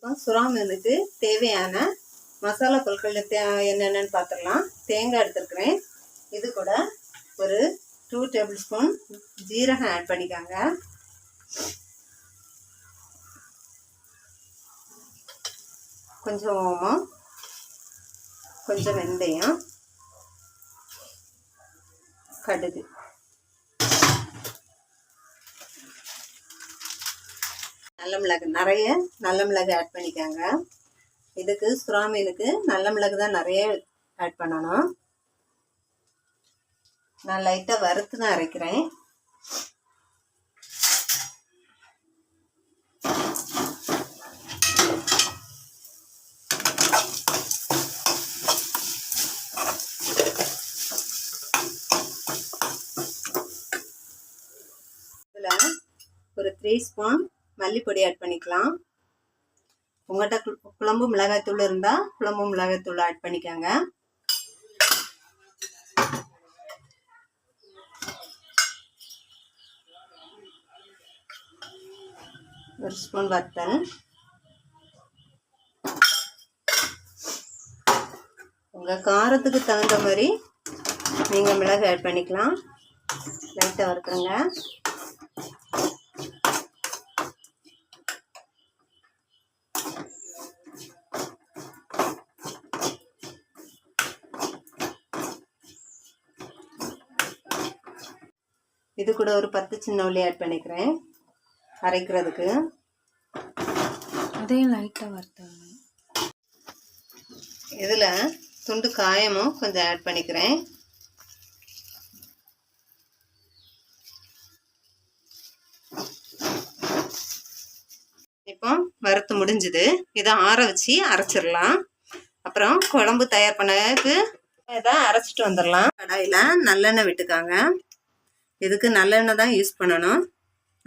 இப்போ சுறா மீனுக்கு தேவையான மசாலா பொருட்கள் தே என்னென்னு பார்த்துடலாம் தேங்காய் எடுத்துருக்குறேன். இது கூட ஒரு டூ டேபிள் ஸ்பூன் ஜீரகம் ஆட் பண்ணிக்காங்க. கொஞ்சம் ஓமம் கொஞ்சம் வெந்தயம் கடுகு. நல்ல மிளகு நிறைய நல்ல மிளகு ஆட் பண்ணிக்கோங்க. இதுக்கு சுறா மீனுக்கு நல்ல மிளகு தான் நிறைய ஆட் பண்ணணும். நான் லைட்டாக வறுத்து தான் அரைக்கிறேன். இதில் ஒரு த்ரீ ஸ்பூன் மல்லிப்பொடி ஆட் பண்ணிக்கலாம். உங்கள்கிட்ட குழம்பு மிளகாய்த்தூள் இருந்தால் குழம்பு மிளகாய்த்தூள் ஆட் பண்ணிக்கோங்க. ஒரு ஸ்பூன் வத்தல். உங்கள் காரத்துக்கு தகுந்த மாதிரி நீங்கள் மிளகு ஆட் பண்ணிக்கலாம். லைட்டாக வறுத்துருங்க. இது கூட ஒரு பத்து சின்ன உள்ளி ஆட் பண்ணிக்கிறேன். அரைக்கிறதுக்கு. அதையும் லைட்டாக வறுத்தாங்க இதில் துண்டு காயமும் கொஞ்சம் ஆட் பண்ணிக்கிறேன். இப்போ வறுத்து முடிஞ்சுது. இதை ஆற வச்சு அரைச்சிடலாம். அப்புறம் குழம்பு தயார் பண்ணதுக்கு இதை அரைச்சிட்டு வந்துடலாம். கடாயில் நல்லெண்ணெய் விட்டுக்காங்க. இதுக்கு நல்லெண்ணெய் தான் யூஸ் பண்ணணும்.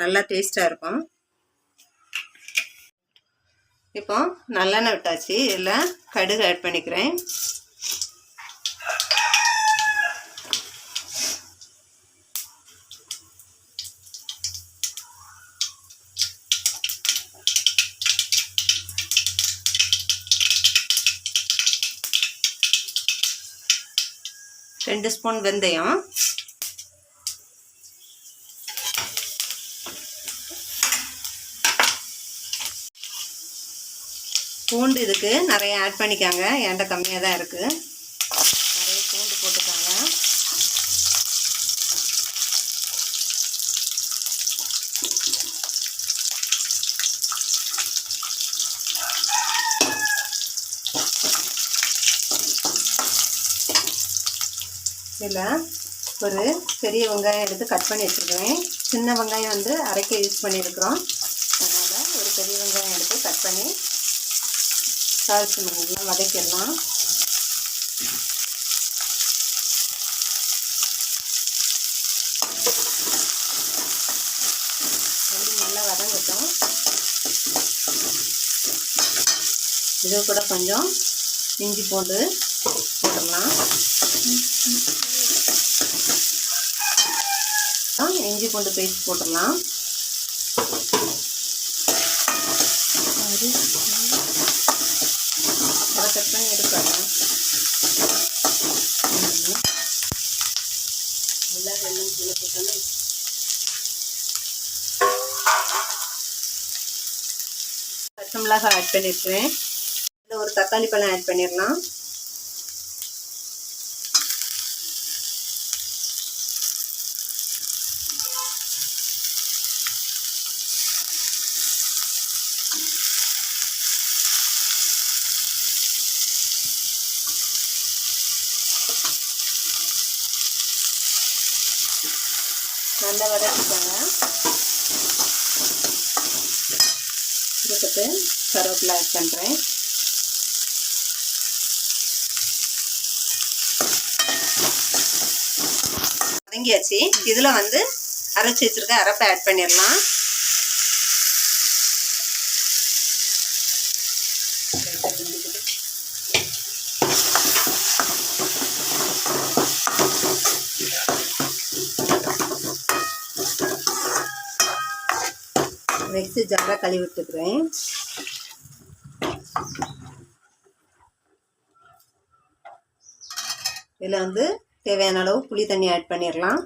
நல்லா டேஸ்ட்டாக இருக்கும். இப்போ நல்லெண்ணெய் விட்டாச்சு. இதில் கடுகு ஆட் பண்ணிக்கிறேன். ரெண்டு ஸ்பூன் வெந்தயம். பூண்டு இதுக்கு நிறைய ஆட் பண்ணிக்காங்க. என்கிட்ட கம்மியாக தான் இருக்குது நிறைய பூண்டு போட்டுக்காங்க. இதில் ஒரு பெரிய வெங்காயம் எடுத்து கட் பண்ணி வச்சுருக்கேன் சின்ன வெங்காயம் வந்து அரைக்க யூஸ் பண்ணியிருக்கிறோம். அதனால் ஒரு பெரிய வெங்காயம் எடுத்து கட் பண்ணி தாளிச்சு நல்லா வதக்கிடலாம். நல்லா வதங்கட்டும். இது கூட கொஞ்சம் இஞ்சி போட்டு போட்டுடலாம் இஞ்சி பூண்டு பேஸ்ட் போட்டுடலாம் அதை கட் நல்லா வெள்ளம் கீழே போட்டோன்னா பச்சை மிளகாய் ஆட் பண்ணியிருக்கிறேன் இதில் ஒரு தக்காளி பழம் ஆட் பண்ணிடலாம். நல்லா வதக்கிக்கோங்க. இதுக்கு கருவேப்பிலை ஆட் பண்ணுறேன் வதங்கியாச்சு. இதில் வந்து அரைச்சி வச்சுருக்க அரைப்பை ஆட் பண்ணிடலாம். மிக்ஸி ஜாராக கழுவி விட்டுக்கிறேன். இதில் வந்து தேவையான அளவு புளி தண்ணி ஆட் பண்ணிடலாம்.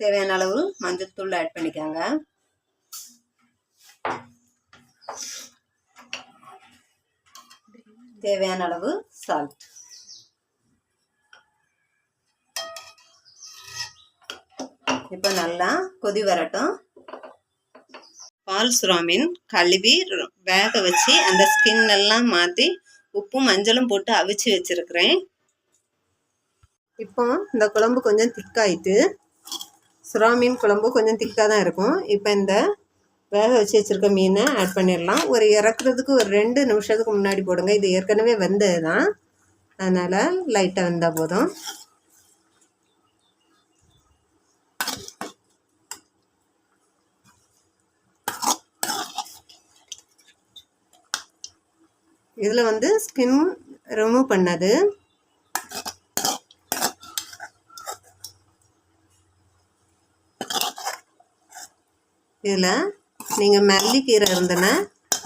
தேவையான அளவு மஞ்சள் தூள் ஆட் பண்ணிக்கோங்க. தேவையான அளவு சால்ட் இப்போ நல்லா கொதி வரட்டும். பால் சுறாமீன் கழுவி வேக வச்சு அந்த ஸ்கின் எல்லாம் மாற்றி உப்பும் மஞ்சளும் போட்டு அவிச்சு வச்சிருக்கிறேன். இப்போ இந்த குழம்பு கொஞ்சம் திக்காயிட்டு சுறா மீன் குழம்பு கொஞ்சம் திக்காக தான் இருக்கும். இப்போ இந்த வேக வச்சு வச்சுருக்க மீனை ஆட் பண்ணிடலாம். ஒரு இறக்குறதுக்கு ஒரு ரெண்டு நிமிஷத்துக்கு முன்னாடி போடுங்க. இது ஏற்கனவே வெந்தது தான் அதனால் லைட்டாக வெந்தால் போதும். இதில் வந்து ஸ்கின் ரிமூவ் பண்ணது. இதில் நீங்கள் மல்லிக்கீரை இருந்ததுன்னா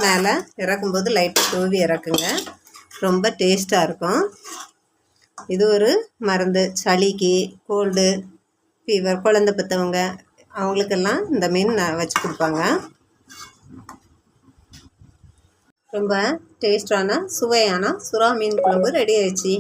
மேலே இறக்கும்போது லைட்டாக தூவி இறக்குங்க. ரொம்ப டேஸ்ட்டாக இருக்கும். இது ஒரு மருந்து சளிக்கு கோல்டு ஃபீவர் குழந்தை பெற்றவங்க அவங்களுக்கெல்லாம் இந்த மீன் நான் வச்சு கொடுப்பாங்க. ரொம்ப டேஸ்டான சுவையான சுறா மீன் குழம்பு ரெடி ஆயிடுச்சு.